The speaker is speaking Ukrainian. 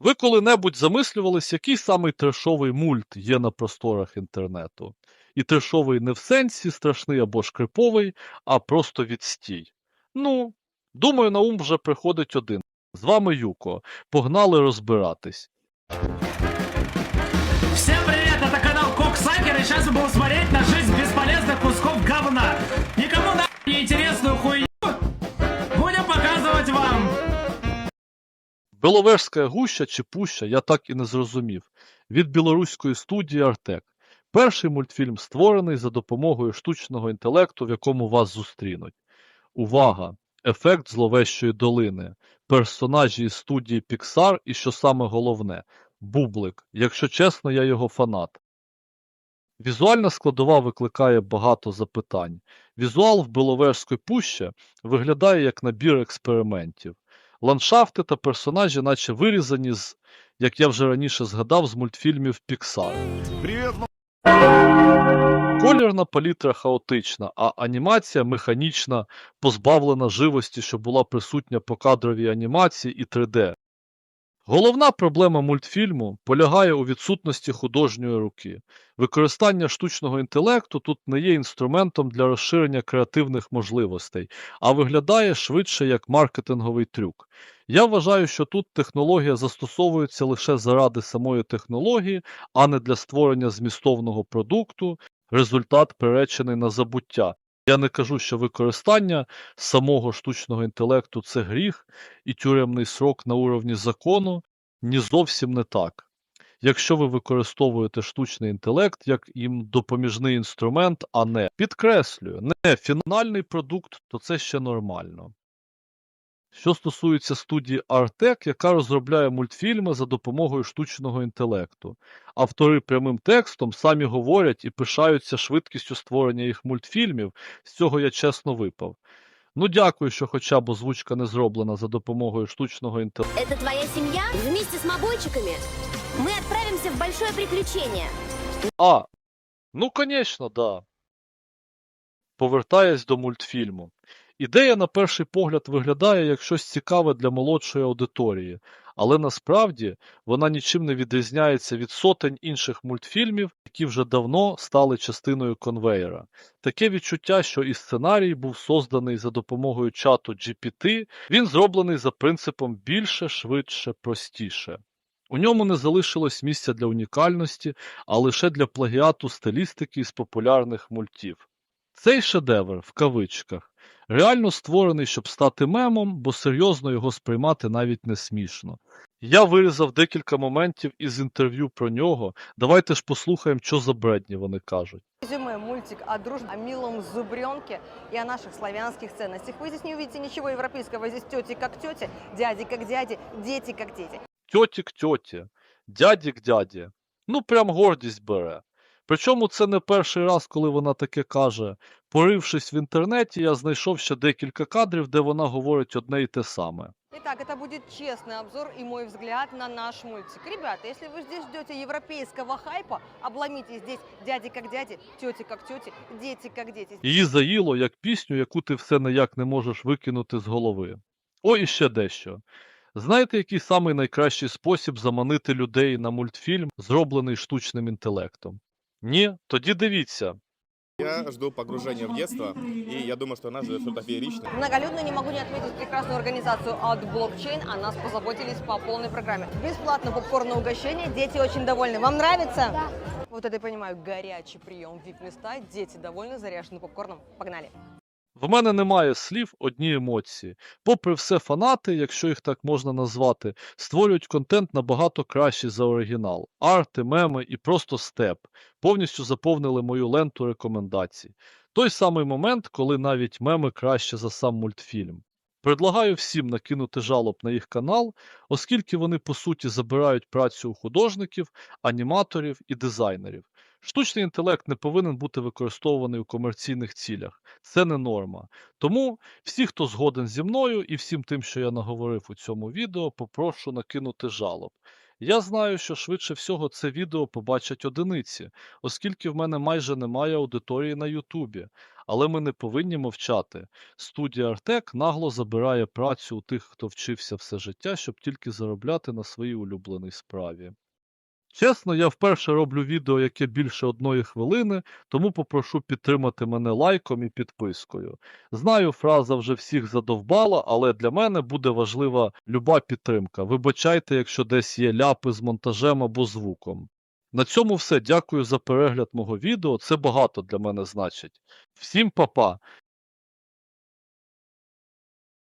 Ви коли-небудь замислювались, який самий трешовий мульт є на просторах інтернету? І трешовий не в сенсі страшний або шкриповий, а просто відстій. Ну, думаю, на ум вже приходить один. З вами Юко. Погнали розбиратись. Всем привет, это канал Коксакер, и сейчас мы будем смотреть на жизнь Біловежська гуща чи пуща, я так і не зрозумів. Від білоруської студії Артек. Перший мультфільм створений за допомогою штучного інтелекту, в якому вас зустрінуть. Увага! Ефект зловещої долини. Персонажі із студії Pixar і що саме головне Бублик. Якщо чесно, я його фанат. Візуальна складова викликає багато запитань. Візуал в Біловежської пущі виглядає як набір експериментів. Ландшафти та персонажі, наче вирізані з, як я вже раніше згадав, з мультфільмів Pixar. Привет, м- Колірна палітра хаотична, а анімація механічна, позбавлена живості, що була присутня по кадровій анімації і 3D. Головна проблема мультфільму полягає у відсутності художньої руки. Використання штучного інтелекту тут не є інструментом для розширення креативних можливостей, а виглядає швидше як маркетинговий трюк. Я вважаю, що тут технологія застосовується лише заради самої технології, а не для створення змістовного продукту, результат приречений на забуття. Я не кажу, що використання самого штучного інтелекту це гріх, і тюремний срок на уровні закону ні зовсім не так. Якщо ви використовуєте штучний інтелект як їм допоміжний інструмент, а не підкреслюю, не фінальний продукт, то це ще нормально. Що стосується студії Артек, яка розробляє мультфільми за допомогою штучного інтелекту. Автори прямим текстом самі говорять і пишаються швидкістю створення їх мультфільмів, з цього я чесно випав. Ну дякую, що хоча б озвучка не зроблена за допомогою штучного інтелекту. Это твоя семья? Вместе с мобойчиками? Мы отправимся в большое приключение. А, ну, конечно, да. Повертаясь до мультфільму. Ідея на перший погляд виглядає як щось цікаве для молодшої аудиторії, але насправді вона нічим не відрізняється від сотень інших мультфільмів, які вже давно стали частиною конвейера. Таке відчуття, що і сценарій був созданий за допомогою чату GPT, він зроблений за принципом більше, швидше, простіше. У ньому не залишилось місця для унікальності, а лише для плагіату стилістики з популярних мультів. Цей шедевр, в кавичках, реально створений, щоб стати мемом, бо серйозно його сприймати навіть не смішно. Я вирізав декілька моментів із інтерв'ю про нього. Давайте ж послухаємо, що за бредні вони кажуть. Резюме, мультик о дружбе, о милом зубренке и о наших славянских ценностях. Вы здесь не увидите ничего европейского. Здесь тети как тети, дяди как дяди, дети как дети. Тьотік тьоті, дядік дяді. Ну, прям гордість бере. Причому це не перший раз, коли вона таке каже. Порившись в інтернеті, я знайшов ще декілька кадрів, де вона говорить одне й те саме. Итак, это будет честный обзор и мой взгляд на наш мультик. Ребята, если вы здесь ждете европейского хайпа, обломите здесь дяди как дяди, тети как тети, дети как дети. Її заїло як пісню, яку ти все ніяк не можеш викинути з голови. О, і ще дещо. Знаєте, який самий найкращий спосіб заманити людей на мультфільм, зроблений штучним інтелектом? Ні? Тоді дивіться. Я жду погружения в детство, и я думаю, что нас ждет что-то фееричное. Многолюдно не могу не отметить прекрасную организацию от Blockchain. О нас позаботились по полной программе. Бесплатно попкорн угощение. Дети очень довольны. Вам нравится? Да. Вот это я понимаю. Горячий прием VIP-места. Дети довольны, заряжены попкорном. Погнали. В мене немає слів, одні емоції. Попри все, фанати, якщо їх так можна назвати, створюють контент набагато кращий за оригінал. Арти, меми і просто степ повністю заповнили мою ленту рекомендацій. Той самий момент, коли навіть меми краще за сам мультфільм. Предлагаю всім накинути жалоб на їх канал, оскільки вони по суті забирають працю у художників, аніматорів і дизайнерів. Штучний інтелект не повинен бути використовуваний у комерційних цілях. Це не норма. Тому всі, хто згоден зі мною і всім тим, що я наговорив у цьому відео, попрошу накинути жалоб. Я знаю, що швидше всього це відео побачать одиниці, оскільки в мене майже немає аудиторії на Ютубі. Але ми не повинні мовчати. Студія Артек нагло забирає працю у тих, хто вчився все життя, щоб тільки заробляти на своїй улюбленій справі. Чесно, я вперше роблю відео, яке більше одної хвилини, тому попрошу підтримати мене лайком і підпискою. Знаю, фраза вже всіх задовбала, але для мене буде важлива люба підтримка. Вибачайте, якщо десь є ляпи з монтажем або звуком. На цьому все. Дякую за перегляд мого відео. Це багато для мене значить. Всім па-па!